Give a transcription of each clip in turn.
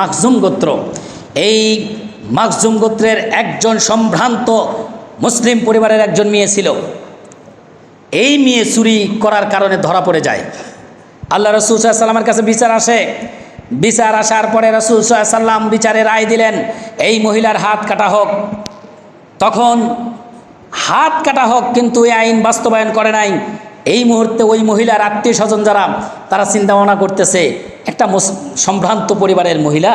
মাকজুম গোত্র। এই মাকজুম গোত্রের একজন সম্ভ্রান্ত মুসলিম পরিবারের একজন মেয়ে ছিল। এই মেয়ে চুরি করার কারণে ধরা পড়ে যায়। আল্লাহ রসুল সাল্লামের কাছে বিচার আসে। বিচার আসার পরে রসুল সাল্লাম বিচারে রায় দিলেন, এই মহিলার হাত কাটা হোক। তখন, হাত কাটা হোক, কিন্তু এই আইন বাস্তবায়ন করে নাই। এই মুহূর্তে ওই মহিলার আত্মীয় স্বজন যারা, তারা চিন্তা ভাবনা করতেছে একটা সম্ভ্রান্ত পরিবারের মহিলা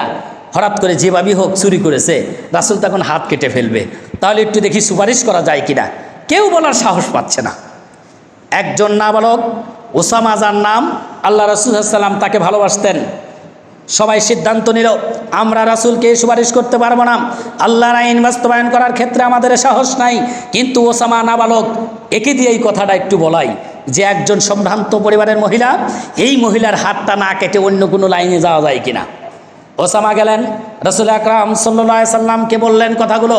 হঠাৎ করে যেভাবেই হোক চুরি করেছে, রাসুল তখন হাত কেটে ফেলবে। তাহলে একটু দেখি সুপারিশ করা যায় কিনা? কেউ বলার সাহস পাচ্ছে না। একজন নাবালক, ওসামা যার নাম, আল্লাহ রসুলাম তাকে ভালোবাসতেন। সবাই সিদ্ধান্ত নিল, আমরা রাসুলকে সুপারিশ করতে পারব না। আল্লাহর আইন বাস্তবায়ন করার ক্ষেত্রে আমাদের সাহস নাই। কিন্তু ওসামা নাবালক, একে দিয়ে এই কথাটা একটু বলাই। যে একজন সম্ভ্রান্ত পরিবারের মহিলা, এই মহিলার হাতটা না কেটে অন্য কোনো লাইনে যাওয়া যায় কিনা? ওসামা গেলেন, রসুল আকরাম সাল্লা সাল্লামকে বললেন কথাগুলো।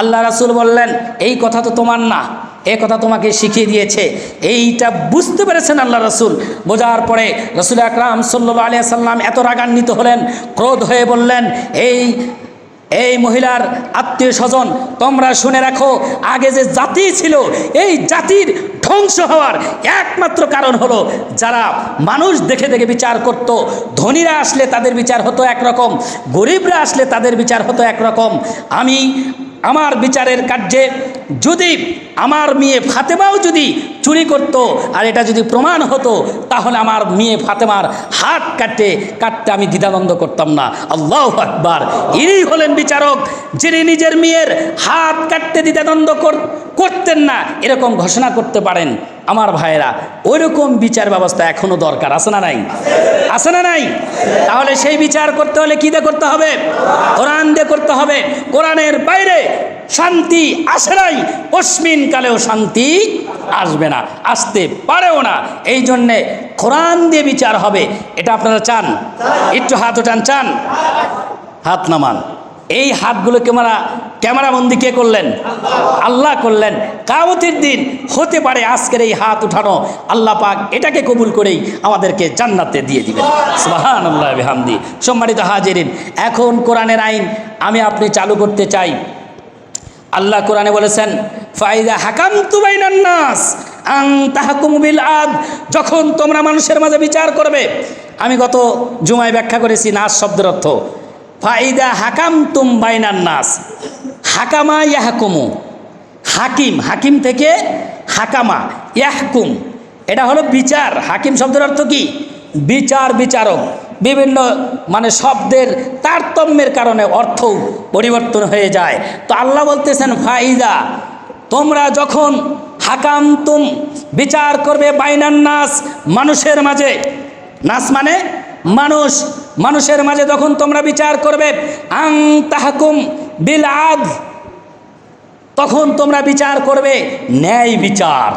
আল্লাহ রাসুল বললেন, এই কথা তো তোমার না, এ কথা তোমাকে শিখিয়ে দিয়েছে। এইটা বুঝতে পেরেছেন আল্লাহ রসুল? বোঝার পরে রসুল আকরাম সাল্লা আলিয়া সাল্লাম এত রাগান্বিত হলেন, ক্রোধ হয়ে বললেন, এই এই মহিলার আত্মীয় স্বজন, তোমরা শুনে রাখো, আগে যে জাতি ছিল, এই জাতির ধ্বংস হওয়ার একমাত্র কারণ হলো যারা মানুষ দেখে দেখে বিচার করত, ধনীরা আসলে তাদের বিচার হতো একরকম, গরিবরা আসলে তাদের বিচার হতো একরকম। আমি আমার বিচারের কার্যে যদি আমার মেয়ে ফাতেমাও যদি চুরি করত আর এটা যদি প্রমাণ হতো, তাহলে আমার মেয়ে ফাতেমার হাত কাটতে কাটতে আমি দ্বিধাবন্ধ করতাম না। আল্লাহ আকবার। ইনি হলেন বিচারক, যিনি নিজের মেয়ের হাত কাটতে দ্বিধাদ্বন্দ্ব কর- করতেন না, এরকম ঘোষণা করতে পারেন। আমার ভাইয়েরা, ওইরকম বিচার ব্যবস্থা এখনও দরকার, আছে না নাই? আছে না নাই? তাহলে সেই বিচার করতে হলে কী দিয়ে করতে হবে? কোরআন দিয়ে করতে হবে। কোরআনের বাইরে শান্তি আসে নাই অস্মিন কালেও শান্তি আসবে না, আসতে পারেও না। এই জন্যে কোরআন দিয়ে বিচার হবে, এটা আপনারা চান? একটু হাত ওঠান চান? হাত নামান। এই হাতগুলো ক্যামেরা ক্যামেরাবন্দি কে করলেন? আল্লাহ করলেন। কামতির দিন হতে পারে আজকের এই হাত উঠানো। আল্লাহ পাক এটাকে কবুল করেই আমাদেরকে জান্নাতে দিয়ে দিবেন। সুবাহান আল্লাহ হামদি সম্মানিত হাজিরিন, এখন কোরআনের আইন আমি আপনি চালু করতে চাই। আল্লাহ কোরআনে বলেছেন, ফাইদা হাকাম তুবাইনান নাস আং তাহাকুমুবিল আদ। যখন তোমরা মানুষের মাঝে বিচার করবে, আমি গত জুমায় ব্যাখ্যা করেছি নাস শব্দের অর্থ। ফাইদা হাকাম তুম বাইনান নাস। হাকামা ইয়াহকুমু। হাকিম হাকিম থেকে হাকামা, ইয়াহকুম। এটা হলো বিচার। হাকিম শব্দের অর্থ কি? বিচার, বিচারক। বিভিন্ন মানে শব্দের তারতম্যের কারণে অর্থ পরিবর্তন হয়ে যায়। তো আল্লাহ বলতেছেন, ফাইদা, তোমরা যখন হাকাম তুম বিচার করবে বাইনান নাস, মানুষের মাঝে। নাস মানে মানুষ। মানুষের মাঝে যখন তোমরা বিচার করবে, আং তাহাকুম বিল আদ, তখন তোমরা বিচার করবে ন্যায় বিচার।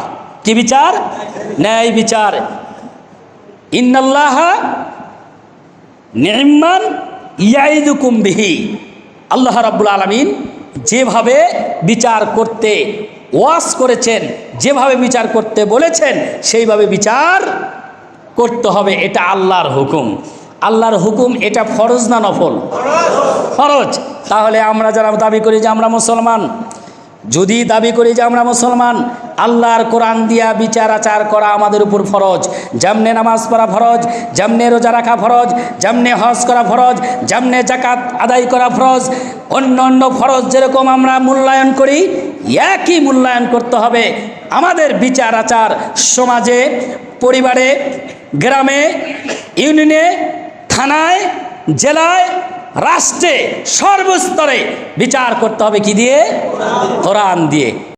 কি বিচার? ন্যায় বিচার। ইন্নাল্লাহ নির্মাণ ইয়াইদুকুম বিহি। আল্লাহ রাব্বুল আলমিন যেভাবে বিচার করতে ওয়াস করেছেন, যেভাবে বিচার করতে বলেছেন, সেইভাবে বিচার করতে হবে, এটা আল্লাহর হুকুম। আল্লাহর হুকুম, এটা ফরজ না নফল? ফরজ। তাহলে আমরা যারা দাবি করি যে আমরা মুসলমান, যদি দাবি করি যে আমরা মুসলমান, আল্লাহর কোরআন দিয়া বিচার আচার করা আমাদের উপর ফরজ। যেমনে নামাজ পড়া ফরজ, যেমনে রোজা রাখা ফরজ, যেমনে হজ করা ফরজ, যেমনে জাকাত আদায় করা ফরজ, অন্য অন্য ফরজ যেরকম আমরা মূল্যায়ন করি, একই মূল্যায়ন করতে হবে। আমাদের বিচার আচার সমাজে, পরিবারে, গ্রামে, ইউনিয়নে থানায় জেলায় রাষ্ট্রে সর্বস্তরে বিচার করতে হবে কি দিয়ে? কোরআন দিয়ে।